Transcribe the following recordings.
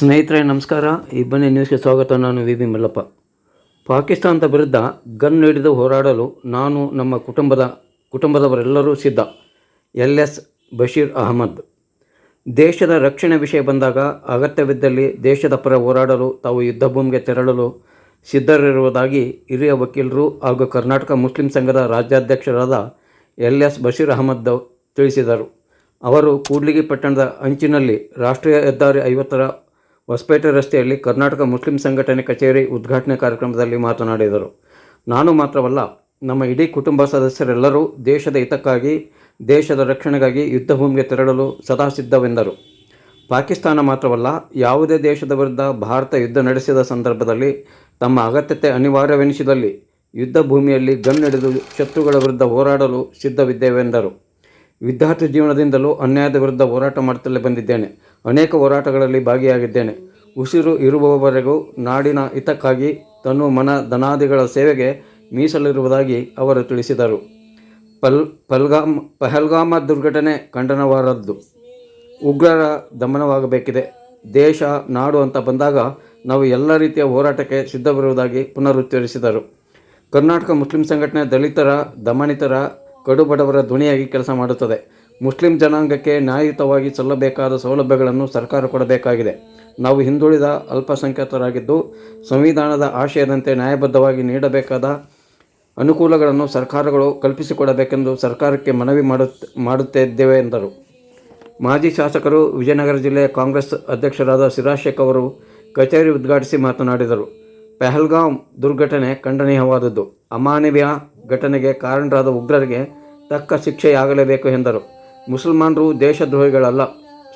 ಸ್ನೇಹಿತರೆ, ನಮಸ್ಕಾರ. ಈ ಬನ್ನಿ ನ್ಯೂಸ್ಗೆ ಸ್ವಾಗತ. ನಾನು ವಿ ಬಿ ಮಲ್ಲಪ್ಪ ಪಾಕಿಸ್ತಾನದ ವಿರುದ್ಧ ಗನ್ ಹಿಡಿದು ಹೋರಾಡಲು ನಾನು, ನಮ್ಮ ಕುಟುಂಬದ, ಕುಟುಂಬದವರೆಲ್ಲರೂ ಸಿದ್ಧ. L S Bashir Ahmed. ದೇಶದ ರಕ್ಷಣೆ ವಿಷಯ ಬಂದಾಗ ಅಗತ್ಯವಿದ್ದಲ್ಲಿ ದೇಶದ ಪರ ಹೋರಾಡಲು, ತಾವು ಯುದ್ಧ ಭೂಮಿಗೆ ತೆರಳಲು ಸಿದ್ಧರಿರುವುದಾಗಿ ಹಿರಿಯ ವಕೀಲರು ಹಾಗೂ ಕರ್ನಾಟಕ ಮುಸ್ಲಿಂ ಸಂಘದ ರಾಜ್ಯಾಧ್ಯಕ್ಷರಾದ ಎಲ್ ಎಸ್ ಬಶೀರ್ ಅಹಮದ್ ತಿಳಿಸಿದರು. ಅವರು ಕೂಡ್ಲಿಗಿ ಪಟ್ಟಣದ ಅಂಚಿನಲ್ಲಿ ರಾಷ್ಟ್ರೀಯ ಹೆದ್ದಾರಿ ಐವತ್ತರ ಹೊಸಪೇಟೆ ರಸ್ತೆಯಲ್ಲಿ ಕರ್ನಾಟಕ ಮುಸ್ಲಿಂ ಸಂಘಟನೆ ಕಚೇರಿ ಉದ್ಘಾಟನೆ ಕಾರ್ಯಕ್ರಮದಲ್ಲಿ ಮಾತನಾಡಿದರು. ನಾನು ಮಾತ್ರವಲ್ಲ, ನಮ್ಮ ಇಡೀ ಕುಟುಂಬ ಸದಸ್ಯರೆಲ್ಲರೂ ದೇಶದ ಹಿತಕ್ಕಾಗಿ, ದೇಶದ ರಕ್ಷಣೆಗಾಗಿ ಯುದ್ಧಭೂಮಿಗೆ ತೆರಳಲು ಸದಾ ಸಿದ್ಧವೆಂದರು. ಪಾಕಿಸ್ತಾನ ಮಾತ್ರವಲ್ಲ, ಯಾವುದೇ ದೇಶದ ವಿರುದ್ಧ ಭಾರತ ಯುದ್ಧ ನಡೆಸಿದ ಸಂದರ್ಭದಲ್ಲಿ ತಮ್ಮ ಅಗತ್ಯತೆ ಅನಿವಾರ್ಯವೆನಿಸಿದಲ್ಲಿ ಯುದ್ಧ ಭೂಮಿಯಲ್ಲಿ ಗನ್ ಹಿಡಿದು ಶತ್ರುಗಳ ವಿರುದ್ಧ ಹೋರಾಡಲು ಸಿದ್ಧವಿದ್ದೇವೆಂದರು. ವಿದ್ಯಾರ್ಥಿ ಜೀವನದಿಂದಲೂ ಅನ್ಯಾಯದ ವಿರುದ್ಧ ಹೋರಾಟ ಮಾಡುತ್ತಲೇ ಬಂದಿದ್ದೇನೆ. ಅನೇಕ ಹೋರಾಟಗಳಲ್ಲಿ ಭಾಗಿಯಾಗಿದ್ದೇನೆ. ಉಸಿರು ಇರುವವರೆಗೂ ನಾಡಿನ ಹಿತಕ್ಕಾಗಿ ತನ್ನ ಮನ ಧನಾದಿಗಳ ಸೇವೆಗೆ ಮೀಸಲಿರುವುದಾಗಿ ಅವರು ತಿಳಿಸಿದರು. ಪಲ್, ಪಲ್ಗಾಮ್, ಪಹಲ್ಗಾಮ ದುರ್ಘಟನೆ ಖಂಡನವಾರದ್ದು ಉಗ್ರರ ದಮನವಾಗಬೇಕಿದೆ. ದೇಶ, ನಾಡು ಅಂತ ಬಂದಾಗ ನಾವು ಎಲ್ಲ ರೀತಿಯ ಹೋರಾಟಕ್ಕೆ ಸಿದ್ಧವಿರುವುದಾಗಿ ಪುನರುಚ್ಚರಿಸಿದರು. ಕರ್ನಾಟಕ ಮುಸ್ಲಿಂ ಸಂಘಟನೆ ದಲಿತರ, ದಮನಿತರ ಕಡುಬಡವರ ಧ್ವನಿಯಾಗಿ ಕೆಲಸ ಮಾಡುತ್ತದೆ. ಮುಸ್ಲಿಂ ಜನಾಂಗಕ್ಕೆ ನ್ಯಾಯಯುತವಾಗಿ ಸಲ್ಲಬೇಕಾದ ಸೌಲಭ್ಯಗಳನ್ನು ಸರ್ಕಾರ ಕೊಡಬೇಕಾಗಿದೆ. ನಾವು ಹಿಂದುಳಿದ ಅಲ್ಪಸಂಖ್ಯಾತರಾಗಿದ್ದು, ಸಂವಿಧಾನದ ಆಶಯದಂತೆ ನ್ಯಾಯಬದ್ಧವಾಗಿ ನೀಡಬೇಕಾದ ಅನುಕೂಲಗಳನ್ನು ಸರ್ಕಾರಗಳು ಕಲ್ಪಿಸಿಕೊಡಬೇಕೆಂದು ಸರ್ಕಾರಕ್ಕೆ ಮನವಿ ಮಾಡುತ್ತ ಮಾಡುತ್ತಿದ್ದೇವೆ ಎಂದರು. ಮಾಜಿ ಶಾಸಕರು ವಿಜಯನಗರ ಜಿಲ್ಲೆಯ ಕಾಂಗ್ರೆಸ್ ಅಧ್ಯಕ್ಷರಾದ ಸಿರಾಜ್ ಶೇಖ್ ಅವರು ಕಚೇರಿ ಉದ್ಘಾಟಿಸಿ ಮಾತನಾಡಿದರು. ಪೆಹಲ್ಗಾಂ ದುರ್ಘಟನೆ ಖಂಡನೀಯವಾದದ್ದು. ಅಮಾನವೀಯ ಘಟನೆಗೆ ಕಾರಣರಾದ ಉಗ್ರರಿಗೆ ತಕ್ಕ ಶಿಕ್ಷೆಯಾಗಲೇಬೇಕು ಎಂದರು. ಮುಸಲ್ಮಾನರು ದೇಶದ್ರೋಹಿಗಳಲ್ಲ.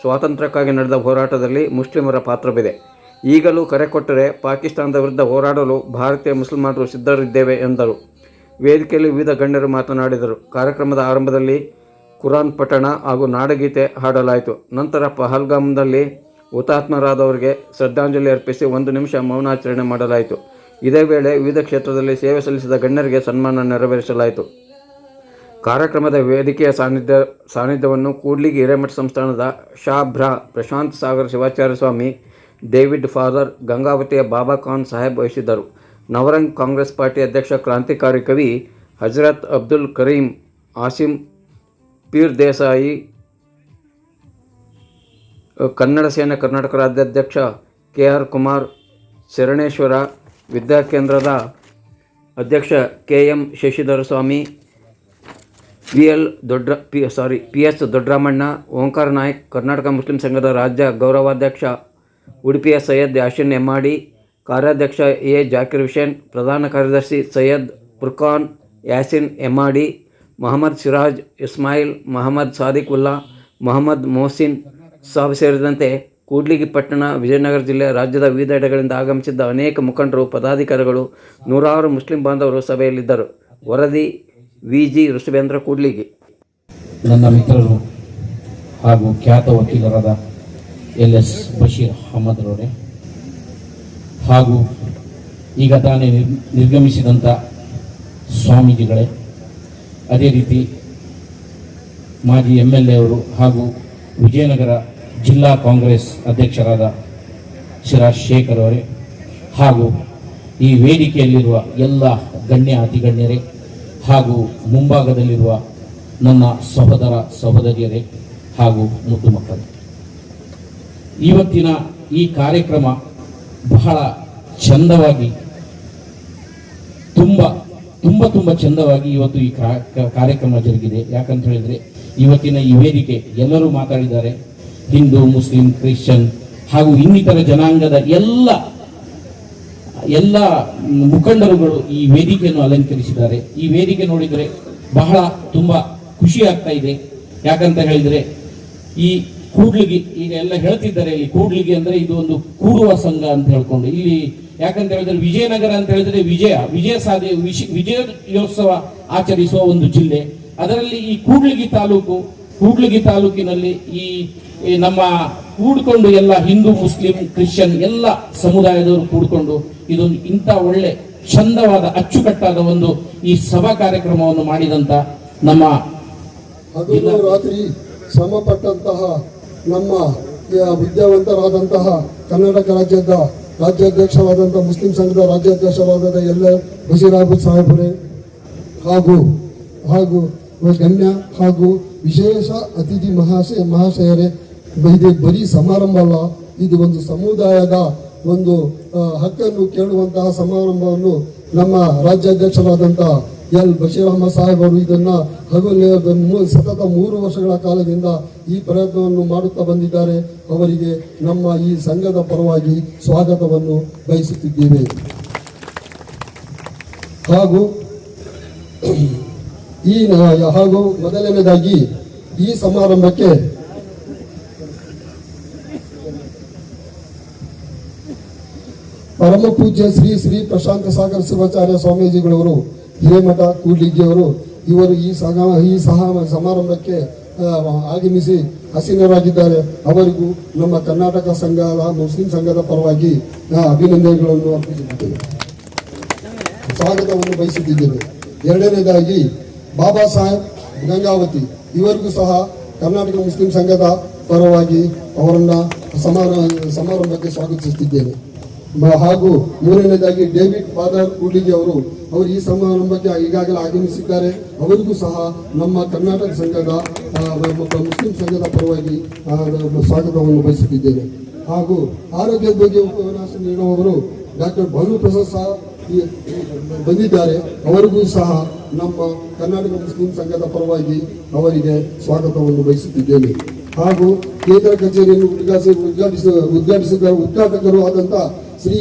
ಸ್ವಾತಂತ್ರ್ಯಕ್ಕಾಗಿ ನಡೆದ ಹೋರಾಟದಲ್ಲಿ ಮುಸ್ಲಿಮರ ಪಾತ್ರವಿದೆ. ಈಗಲೂ ಕರೆ ಕೊಟ್ಟರೆ ಪಾಕಿಸ್ತಾನದ ವಿರುದ್ಧ ಹೋರಾಡಲು ಭಾರತೀಯ ಮುಸಲ್ಮಾನರು ಸಿದ್ಧರಿದ್ದೇವೆ ಎಂದರು. ವೇದಿಕೆಯಲ್ಲಿ ವಿವಿಧ ಗಣ್ಯರು ಮಾತನಾಡಿದರು. ಕಾರ್ಯಕ್ರಮದ ಆರಂಭದಲ್ಲಿ ಕುರಾನ್ ಪಠಣ ಹಾಗೂ ನಾಡಗೀತೆ ಹಾಡಲಾಯಿತು. ನಂತರ ಪಹಲ್ಗಾಮ್ನಲ್ಲಿ ಹುತಾತ್ಮರಾದವರಿಗೆ ಶ್ರದ್ಧಾಂಜಲಿ ಅರ್ಪಿಸಿ ಒಂದು ನಿಮಿಷ ಮೌನಾಚರಣೆ ಮಾಡಲಾಯಿತು. ಇದೇ ವೇಳೆ ವಿವಿಧ ಕ್ಷೇತ್ರದಲ್ಲಿ ಸೇವೆ ಸಲ್ಲಿಸಿದ ಗಣ್ಯರಿಗೆ ಸನ್ಮಾನ ನೆರವೇರಿಸಲಾಯಿತು. ಕಾರ್ಯಕ್ರಮದ ವೇದಿಕೆಯ ಸಾನ್ನಿಧ್ಯ, ಸಾನ್ನಿಧ್ಯವನ್ನು ಕೂಡ್ಲಿಗಿ ಹಿರೇಮಠ ಸಂಸ್ಥಾನದ ಶಾಭ್ರಾ ಪ್ರಶಾಂತ್ ಸಾಗರ್ ಶಿವಾಚಾರ್ಯ ಸ್ವಾಮಿ, ಡೇವಿಡ್ ಫಾದರ್ ಗಂಗಾವತಿಯ ಬಾಬಾ ಖಾನ್ ಸಾಹೇಬ್ ವಹಿಸಿದ್ದರು. ನವರಂಗ್ ಕಾಂಗ್ರೆಸ್ ಪಾರ್ಟಿ ಅಧ್ಯಕ್ಷ, ಕ್ರಾಂತಿಕಾರಿ ಕವಿ ಹಜರತ್ ಅಬ್ದುಲ್ ಕರೀಂ, ಆಸಿಂ ಪೀರ್ ದೇಸಾಯಿ, ಕನ್ನಡ ಸೇನೆ ಕರ್ನಾಟಕ ರಾಜ್ಯಾಧ್ಯಕ್ಷ ಕೆ ಆರ್ ಕುಮಾರ್, ಶರಣೇಶ್ವರ ವಿದ್ಯಾಕೇಂದ್ರದ ಅಧ್ಯಕ್ಷ K M Shashidhara Swami P L Dodda, P, sorry P S Doddaramanna, Omkara Naik, Karnataka Muslim ಸಂಘದ ರಾಜ್ಯ ಗೌರವಾಧ್ಯಕ್ಷ ಉಡುಪಿಯ ಸೈಯದ್ ಯಾಶಿನ್ ಎಮ್ಮಾಡಿ, ಕಾರ್ಯಾಧ್ಯಕ್ಷ ಎ. ಜಾಕಿರ್ ಹುಸೇನ್, ಪ್ರಧಾನ ಕಾರ್ಯದರ್ಶಿ ಸೈಯದ್ ಫುರ್ಖಾನ್ ಯಾಸಿನ್ ಎಮ್ಮಾಡಿ, ಮೊಹಮ್ಮದ್ ಸಿರಾಜ್ ಇಸ್ಮಾಯಿಲ್, ಮೊಹಮ್ಮದ್ ಸಾದಿಕ್ ಉಲ್ಲಾ, ಮೊಹಮ್ಮದ್ ಮೊಹಸಿನ್ ಸಾಬ್ ಸೇರಿದಂತೆ ಕೂಡ್ಲಿಗಿ ಪಟ್ಟಣ ವಿಜಯನಗರ ಜಿಲ್ಲೆ ರಾಜ್ಯದ ವಿವಿಧ ಎಡೆಗಳಿಂದ ಆಗಮಿಸಿದ್ದ ಅನೇಕ ಮುಖಂಡರು, ಪದಾಧಿಕಾರಿಗಳು, ನೂರಾರು ಮುಸ್ಲಿಂ ಬಾಂಧವರು ಸಭೆಯಲ್ಲಿದ್ದರು. ವರದಿ ವಿ ಜಿ ಋಷಭೇಂದ್ರ ಕೂಡ್ಲಿಗಿ. ನನ್ನ ಮಿತ್ರರು ಹಾಗೂ ಖ್ಯಾತ ವಕೀಲರಾದ ಎಲ್ ಎಸ್ ಬಶೀರ್ ರೋಡೆ ಹಾಗೂ ಈಗ ತಾನೇ ನಿರ್- ನಿರ್ಗಮಿಸಿದಂಥ ಸ್ವಾಮೀಜಿಗಳೇ, ಅದೇ ರೀತಿ ಮಾಜಿ ಎಂ ಎಲ್ ಎ ಅವರು ಹಾಗೂ ವಿಜಯನಗರ ಜಿಲ್ಲಾ ಕಾಂಗ್ರೆಸ್ ಅಧ್ಯಕ್ಷರಾದ ಶಿರಾಜ್ ಶೇಖರ್ ಅವರೇ ಹಾಗೂ ಈ ವೇದಿಕೆಯಲ್ಲಿರುವ ಎಲ್ಲ ಗಣ್ಯ ಅತಿಗಣ್ಯರೇ ಹಾಗೂ ಮುಂಭಾಗದಲ್ಲಿರುವ ನನ್ನ ಸಹೋದರ ಸಹೋದರಿಯರೇ ಹಾಗೂ ಮುದ್ದು ಮಕ್ಕಳು. ಇವತ್ತಿನ ಈ ಕಾರ್ಯಕ್ರಮ ಬಹಳ ಚಂದವಾಗಿ ತುಂಬ ತುಂಬ ತುಂಬ ಚಂದವಾಗಿ ಇವತ್ತು ಈ ಕಾರ್ಯಕ್ರಮ ಜರುಗಿದೆ. ಯಾಕಂತ ಹೇಳಿದ್ರೆ, ಇವತ್ತಿನ ಈ ವೇದಿಕೆ ಎಲ್ಲರೂ ಮಾತಾಡಿದ್ದಾರೆ. ಹಿಂದೂ, ಮುಸ್ಲಿಂ, ಕ್ರಿಶ್ಚಿಯನ್ ಹಾಗೂ ಇನ್ನಿತರ ಜನಾಂಗದ ಎಲ್ಲ ಎಲ್ಲ ಮುಖಂಡರುಗಳು ಈ ವೇದಿಕೆಯನ್ನು ಅಲಂಕರಿಸಿದ್ದಾರೆ. ಈ ವೇದಿಕೆ ನೋಡಿದರೆ ಬಹಳ ತುಂಬ ಖುಷಿ ಆಗ್ತಾ ಇದೆ. ಯಾಕಂತ ಹೇಳಿದ್ರೆ ಈ ಕೂಡ್ಲಿಗಿ, ಈಗ ಎಲ್ಲ ಹೇಳ್ತಿದ್ದಾರೆ ಇಲ್ಲಿ ಕೂಡ್ಲಿಗಿ ಅಂದ್ರೆ ಇದು ಒಂದು ಕೂಡುವ ಸಂಘ ಅಂತ ಹೇಳ್ಕೊಂಡು. ಇಲ್ಲಿ ಯಾಕಂತ ಹೇಳಿದ್ರೆ ವಿಜಯನಗರ ಅಂತ ಹೇಳಿದ್ರೆ ವಿಜಯ ವಿಜಯ ಸಾಧೆ, ವಿಶ್- ವಿಜಯೋತ್ಸವ ಆಚರಿಸುವ ಒಂದು ಜಿಲ್ಲೆ. ಅದರಲ್ಲಿ ಈ ಕೂಡ್ಲಿಗಿ ತಾಲೂಕು ಕೂಡ್ಲಿಗಿ ತಾಲೂಕಿನಲ್ಲಿ ಈ ನಮ್ಮ ಕೂಡ್ಕೊಂಡು ಎಲ್ಲ ಹಿಂದೂ ಮುಸ್ಲಿಂ ಕ್ರಿಶ್ಚಿಯನ್ ಎಲ್ಲ ಸಮುದಾಯದವರು ಕೂಡ್ಕೊಂಡು ಇದೊಂದು ಇಂಥ ಒಳ್ಳೆ ಚಂದವಾದ ಅಚ್ಚುಕಟ್ಟಾದ ಒಂದು ಈ ಸಭಾ ಕಾರ್ಯಕ್ರಮವನ್ನು ಮಾಡಿದಂತ ನಮ್ಮ ರಾತ್ರಿ ಶ್ರಮಪಟ್ಟಂತಹ ನಮ್ಮ ವಿದ್ಯಾ ವಿದ್ಯಾವಂತರಾದಂತಹ ಕರ್ನಾಟಕ ರಾಜ್ಯದ ರಾಜ್ಯಾಧ್ಯಕ್ಷವಾದಂತಹ ಮುಸ್ಲಿಂ ಸಂಘದ ರಾಜ್ಯಾಧ್ಯಕ್ಷವಾದಂತಹ ಎಲ್ಲ ಬಶೀರ್ ಅಹಮದ್ ಸಾಹೇಬರೇ ಹಾಗೂ ಹಾಗೂ ಗಣ್ಯ ಹಾಗೂ ವಿಶೇಷ ಅತಿಥಿ ಮಹಾಶಯ ಮಹಾಶಯರೇ, ಇದು ಬರೀ ಸಮಾರಂಭ ಅಲ್ಲ, ಇದು ಒಂದು ಸಮುದಾಯದ ಒಂದು ಹಕ್ಕನ್ನು ಕೇಳುವಂತಹ ಸಮಾರಂಭವನ್ನು ನಮ್ಮ ರಾಜ್ಯಾಧ್ಯಕ್ಷರಾದಂತಹ ಎಲ್. ಬಶೀರ್ ಅಹಮದ್ ಸಾಹೇಬರು ಇದನ್ನ ಹಗಲು ಸತತ ಮೂರು ವರ್ಷಗಳ ಕಾಲದಿಂದ ಈ ಪ್ರಯತ್ನವನ್ನು ಮಾಡುತ್ತಾ ಬಂದಿದ್ದಾರೆ. ಅವರಿಗೆ ನಮ್ಮ ಈ ಸಂಘದ ಪರವಾಗಿ ಸ್ವಾಗತವನ್ನು ಬಯಸುತ್ತಿದ್ದೇವೆ. ಹಾಗೂ ಈ ಹಾಗೂ ಮೊದಲನೇದಾಗಿ ಈ ಸಮಾರಂಭಕ್ಕೆ ಪರಮ ಪೂಜ್ಯ ಶ್ರೀ ಶ್ರೀ ಪ್ರಶಾಂತ ಸಾಗರ ಶಿವಾಚಾರ್ಯ ಸ್ವಾಮೀಜಿಗಳವರು, ಹಿರೇಮಠ, ಕೂಡ್ಲಿಗ್ಗಿಯವರು, ಇವರು ಈ ಸಹ ಈ ಸಹ, ಸಮಾರಂಭಕ್ಕೆ ಆಗಮಿಸಿ ಹಸೀನರಾಗಿದ್ದಾರೆ ಅವರಿಗೂ ನಮ್ಮ ಕರ್ನಾಟಕ ಸಂಘದ ಮುಸ್ಲಿಂ ಸಂಘದ ಪರವಾಗಿ ಅಭಿನಂದನೆಗಳನ್ನು ಅರ್ಪಿಸುತ್ತೇವೆ ಸ್ವಾಗತವನ್ನು ಬಯಸುತ್ತಿದ್ದೇವೆ ಎರಡನೇದಾಗಿ ಬಾಬಾ ಸಾಹೇಬ್ ಗಂಗಾವತಿ, ಇವರಿಗೂ ಸಹ ಕರ್ನಾಟಕ ಮುಸ್ಲಿಂ ಸಂಘದ ಪರವಾಗಿ ಅವರನ್ನ ಸಮಾರ, ಸಮಾರಂಭಕ್ಕೆ ಸ್ವಾಗತಿಸುತ್ತಿದ್ದೇನೆ. ಹಾಗೂ ಮೂರನೇದಾಗಿ ಡೇವಿಡ್ ಫಾದರ್ ಕೂಡಿಗೆ ಅವರು ಅವರು ಈ ಸಮಾರಂಭಕ್ಕೆ ಈಗಾಗಲೇ ಆಗಮಿಸಿದ್ದಾರೆ. ಅವರಿಗೂ ಸಹ ನಮ್ಮ ಕರ್ನಾಟಕ ಸಂಘದ ಮುಸ್ಲಿಂ ಸಂಘದ ಪರವಾಗಿ ಸ್ವಾಗತವನ್ನು ಬಯಸುತ್ತಿದ್ದೇನೆ. ಹಾಗೂ ಆರೋಗ್ಯದ ಬಗ್ಗೆ ಉಪನ್ಯಾಸ ನೀಡುವವರು ಡಾಕ್ಟರ್ ಭಾನು ಪ್ರಸಾದ್ ಸಹ ಬಂದಿದ್ದಾರೆ. ಅವರಿಗೂ ಸಹ ನಮ್ಮ ಕರ್ನಾಟಕ ಮುಸ್ಲಿಂ ಸಂಘದ ಪರವಾಗಿ ಅವರಿಗೆ ಸ್ವಾಗತವನ್ನು ಬಯಸುತ್ತಿದ್ದೇನೆ. ಹಾಗೂ ಕೇಂದ್ರ ಕಚೇರಿಯನ್ನು ಉದ್ಘಾಟಿಸಿ, ಉದ್ಘಾಟಿಸ, ಉದ್ಘಾಟಿಸಿದ ಉದ್ಘಾಟಕರು ಆದಂತಹ ಶ್ರೀ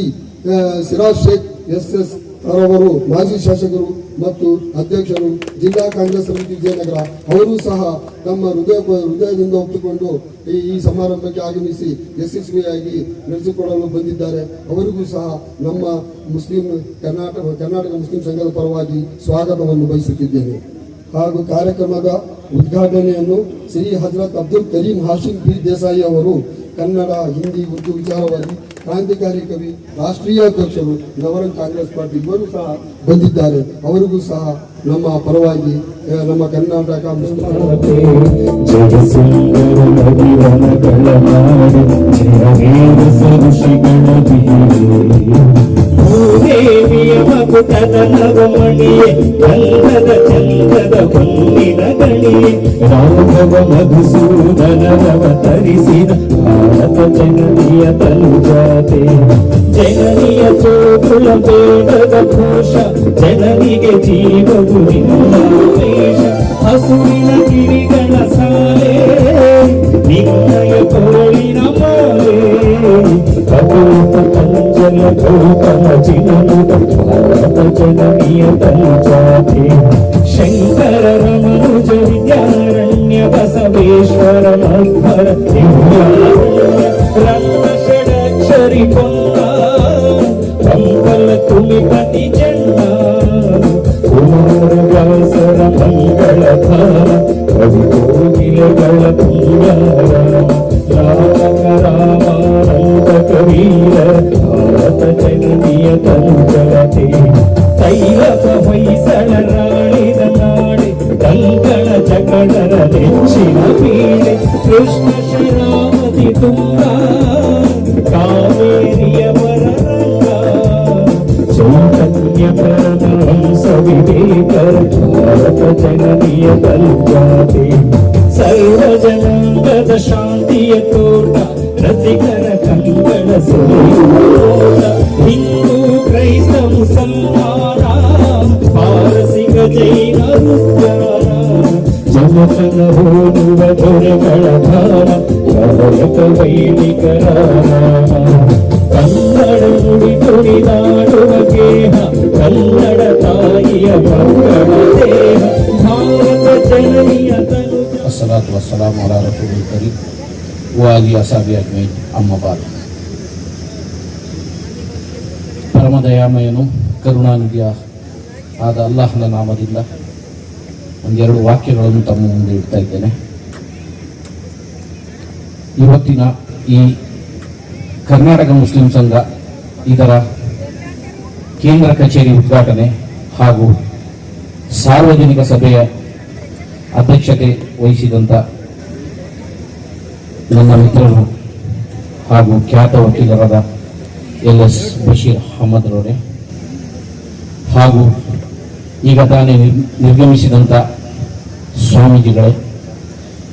ಸಿರಾಜ್ ಶೇಖ್ ಎಸ್ ಎಸ್ ಅವರು ಮಾಜಿ ಶಾಸಕರು ಮತ್ತು ಅಧ್ಯಕ್ಷರು ಜಿಲ್ಲಾ ಕಾಂಗ್ರೆಸ್ ಸಮಿತಿ ವಿಜಯನಗರ, ಅವರು ಸಹ ನಮ್ಮ ಹೃದಯ ಹೃದಯದಿಂದ ಒಪ್ಪಿಕೊಂಡು ಈ ಈ ಸಮಾರಂಭಕ್ಕೆ ಆಗಮಿಸಿ ಯಶಸ್ವಿಯಾಗಿ ನಡೆಸಿಕೊಳ್ಳಲು ಬಂದಿದ್ದಾರೆ. ಅವರಿಗೂ ಸಹ ನಮ್ಮ ಮುಸ್ಲಿಂ ಕರ್ನಾಟಕ ಕರ್ನಾಟಕ ಮುಸ್ಲಿಂ ಸಂಘದ ಪರವಾಗಿ ಸ್ವಾಗತವನ್ನು ಬಯಸುತ್ತಿದ್ದೇನೆ. ಹಾಗೂ ಕಾರ್ಯಕ್ರಮದ ಉದ್ಘಾಟನೆಯನ್ನು ಶ್ರೀ ಹಜರತ್ ಅಬ್ದುಲ್ ಕರೀಂ ಹಾಶಿಂ ಪಿ ದೇಸಾಯಿ ಅವರು ಕನ್ನಡ, ಹಿಂದಿ, ಉರ್ದು ವಿಚಾರವಾಗಿ ಕ್ರಾಂತಿಕಾರಿ ಕವಿ, ರಾಷ್ಟ್ರೀಯ ಅಧ್ಯಕ್ಷರು ನವರಂಗ್ ಕಾಂಗ್ರೆಸ್ ಪಾರ್ಟಿ ಇವರು ಸಹ ಬಂದಿದ್ದಾರೆ. ಅವರಿಗೂ ಸಹ ನಮ್ಮ ಪರವಾಗಿ ನಮ್ಮ ಕರ್ನಾಟಕ ಚಂದದ ಚಂದದ రాఘవ మధుసూదనవతరిసిన భారత జననీయ తలుజాతే జననీయ చోకుల పేదద ఘోష జననిగే జీవము హసువిన గిరిగణ సాలే నిన్నయ కోరి భూత పంచల భూతమచిలనుజనీయ పంచాధి శంకర రమనుజ విద్యారణ్య బసవేశ్వర మధ్వర రత్న షడక్షరి పొన్న పంపల తుమిపతి మంగళ కవి కోకిలగళ పుణ్యారామ ಕವೀರ ಭಾರತ ಜನನಿಯ ತನುಜತೆ ತೈಲಕ ಹೊಯ್ಸಳ ರಾಣಿದ ನಾಡೆ ಕಂಗಳ ಜಗಳರ ನೆಚ್ಚಿನ ಪೀಡೆ ಕೃಷ್ಣ ಶರಾವತಿ ತುಂಬ ಕಾವೇರಿಯ ವರರಂಗ ಚೈತನ್ಯ ಪರಮಹಂಸ ವಿವೇಕರ ಭಾರತ ಜನನಿಯ ಕಲ್ಯಾಣೆ ಸರ್ವ ಜನಾಂಗದ ಶಾಂತಿಯ ತೋಟ ರಸಿಕರ ಕಂಗಳ ಸುರಿಯೋಟ ಹಿಂದೂ ಕ್ರೈಸ್ತ ಮುಸಲ್ಮಾನ ಪಾರಸಿಕ ಜೈನ ಉದ್ದಾರ ಜನತನ ಹೋಲುವ ದೊರೆಗಳ ಧಾರ ಕವಯಕ ವೈದಿಕರ ಕನ್ನಡ ನುಡಿ ತುಳಿದಾಡುವ ಗೇಹ ಕನ್ನಡ ತಾಯಿಯ ಮಕ್ಕಳ ದೇಹ ಭಾರತ ಜನನಿಯ ತನು ಅಸ್ಸಲಾತು ವಸ್ಸಲಾಮ್ ಅಲಾ ರಸೂಲುಲ್ ಕರೀಂ ವಾಲಿ ಅಸಾಬಿ ಅಜ್ಮೈನ್ ಅಮ್ಮ ಬಾಲ್ ಪರಮದಯಾಮಯನು ಕರುಣಾನಿಧಿಯ ಆದ ಅಲ್ಲಾಹನ ನಾಮದಿಂದ ಒಂದೆರಡು ವಾಕ್ಯಗಳನ್ನು ತಮ್ಮ ಮುಂದೆ ಇಡ್ತಾ ಇದ್ದೇನೆ. ಇವತ್ತಿನ ಈ ಕರ್ನಾಟಕ ಮುಸ್ಲಿಂ ಸಂಘ ಇದರ ಕೇಂದ್ರ ಕಚೇರಿ ಉದ್ಘಾಟನೆ ಹಾಗೂ ಸಾರ್ವಜನಿಕ ಸಭೆಯ ಅಧ್ಯಕ್ಷತೆ ವಹಿಸಿದಂಥ ನನ್ನ ಮಿತ್ರರು ಹಾಗೂ ಖ್ಯಾತ ವಕೀಲರಾದ ಎಲ್ ಎಸ್ ಬಶೀರ್ ಅಹಮದ್ ರವರೇ. ಹಾಗೂ ಈಗ ತಾನೇ ನಿರ್- ನಿರ್ಗಮಿಸಿದಂಥ ಸ್ವಾಮೀಜಿಗಳೇ,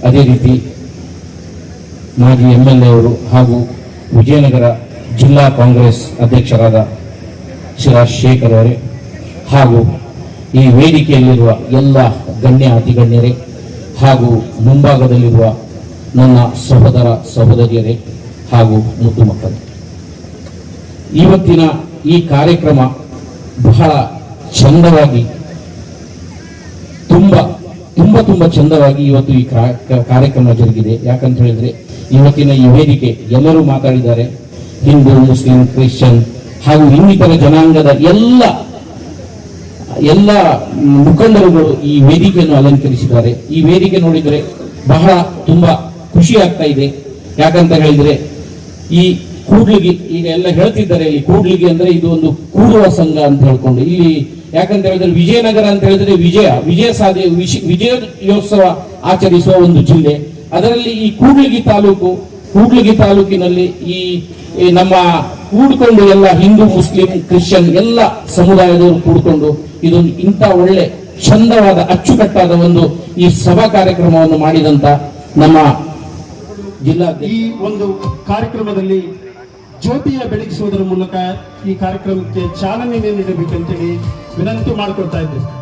ಅದೇ ರೀತಿ ಮಾಜಿ ಎಂ ಎಲ್ ಎ ಅವರು ಹಾಗೂ ವಿಜಯನಗರ ಜಿಲ್ಲಾ ಕಾಂಗ್ರೆಸ್ ಅಧ್ಯಕ್ಷರಾದ ಶಿರಾಜ್ ಶೇಖರ್ ಅವರೇ ಹಾಗೂ ಈ ವೇದಿಕೆಯಲ್ಲಿರುವ ಎಲ್ಲ ಗಣ್ಯ ಅತಿಗಣ್ಯರೇ ಹಾಗೂ ಮುಂಭಾಗದಲ್ಲಿರುವ ನನ್ನ ಸಹೋದರ ಸಹೋದರಿಯರೇ ಹಾಗೂ ಮುದ್ದು ಮಕ್ಕಳು. ಇವತ್ತಿನ ಈ ಕಾರ್ಯಕ್ರಮ ಬಹಳ ಚಂದವಾಗಿ ತುಂಬ ತುಂಬ ತುಂಬ ಚಂದವಾಗಿ ಇವತ್ತು ಈ ಕ್ರಾ- ಕಾರ್ಯಕ್ರಮ ಜರುಗಿದೆ. ಯಾಕಂತ ಹೇಳಿದ್ರೆ ಇವತ್ತಿನ ಈ ವೇದಿಕೆ ಎಲ್ಲರೂ ಮಾತಾಡಿದ್ದಾರೆ. ಹಿಂದೂ, ಮುಸ್ಲಿಂ, ಕ್ರಿಶ್ಚಿಯನ್ ಹಾಗೂ ಇನ್ನಿತರ ಜನಾಂಗದ ಎಲ್ಲ ಎಲ್ಲ ಮುಖಂಡರುಗಳು ಈ ವೇದಿಕೆಯನ್ನು ಅಲಂಕರಿಸಿದ್ದಾರೆ. ಈ ವೇದಿಕೆ ನೋಡಿದರೆ ಬಹಳ ತುಂಬ ಖುಷಿ ಆಗ್ತಾ ಇದೆ. ಯಾಕಂತ ಹೇಳಿದ್ರೆ ಈ ಕೂಡ್ಲಿಗಿ, ಈಗ ಎಲ್ಲ ಹೇಳ್ತಿದ್ದಾರೆ ಇಲ್ಲಿ, ಕೂಡ್ಲಿಗಿ ಅಂದ್ರೆ ಇದು ಒಂದು ಕೂಡುವ ಸಂಘ ಅಂತ ಹೇಳ್ಕೊಂಡು. ಇಲ್ಲಿ ಯಾಕಂತ ಹೇಳಿದ್ರೆ ವಿಜಯನಗರ ಅಂತ ಹೇಳಿದ್ರೆ ವಿಜಯ ವಿಜಯ ಸಾಧಿ ವಿಜಯೋತ್ಸವ ಆಚರಿಸುವ ಒಂದು ಜಿಲ್ಲೆ. ಅದರಲ್ಲಿ ಈ ಕೂಡ್ಲಿಗಿ ತಾಲೂಕು, ಕೂಡ್ಲಿಗಿ ತಾಲೂಕಿನಲ್ಲಿ ಈ ನಮ್ಮ ಕೂಡ್ಕೊಂಡು ಎಲ್ಲ ಹಿಂದೂ, ಮುಸ್ಲಿಂ, ಕ್ರಿಶ್ಚಿಯನ್ ಎಲ್ಲ ಸಮುದಾಯದವರು ಕೂಡ್ಕೊಂಡು ಇದೊಂದು ಇಂಥ ಒಳ್ಳೆ ಚಂದವಾದ, ಅಚ್ಚುಕಟ್ಟಾದ ಒಂದು ಈ ಸಭಾ ಕಾರ್ಯಕ್ರಮವನ್ನು ಮಾಡಿದಂತ ನಮ್ಮ ಜಿಲ್ಲಾ ಈ ಒಂದು ಕಾರ್ಯಕ್ರಮದಲ್ಲಿ ಜ್ಯೋತಿಯ ಬೆಳಗಿಸುವುದರ ಮೂಲಕ ಈ ಕಾರ್ಯಕ್ರಮಕ್ಕೆ ಚಾಲನೆ ನೀಡಬೇಕಂತೇಳಿ ವಿನಂತಿ ಮಾಡಿಕೊಡ್ತಾ ಇದ್ದೇನೆ.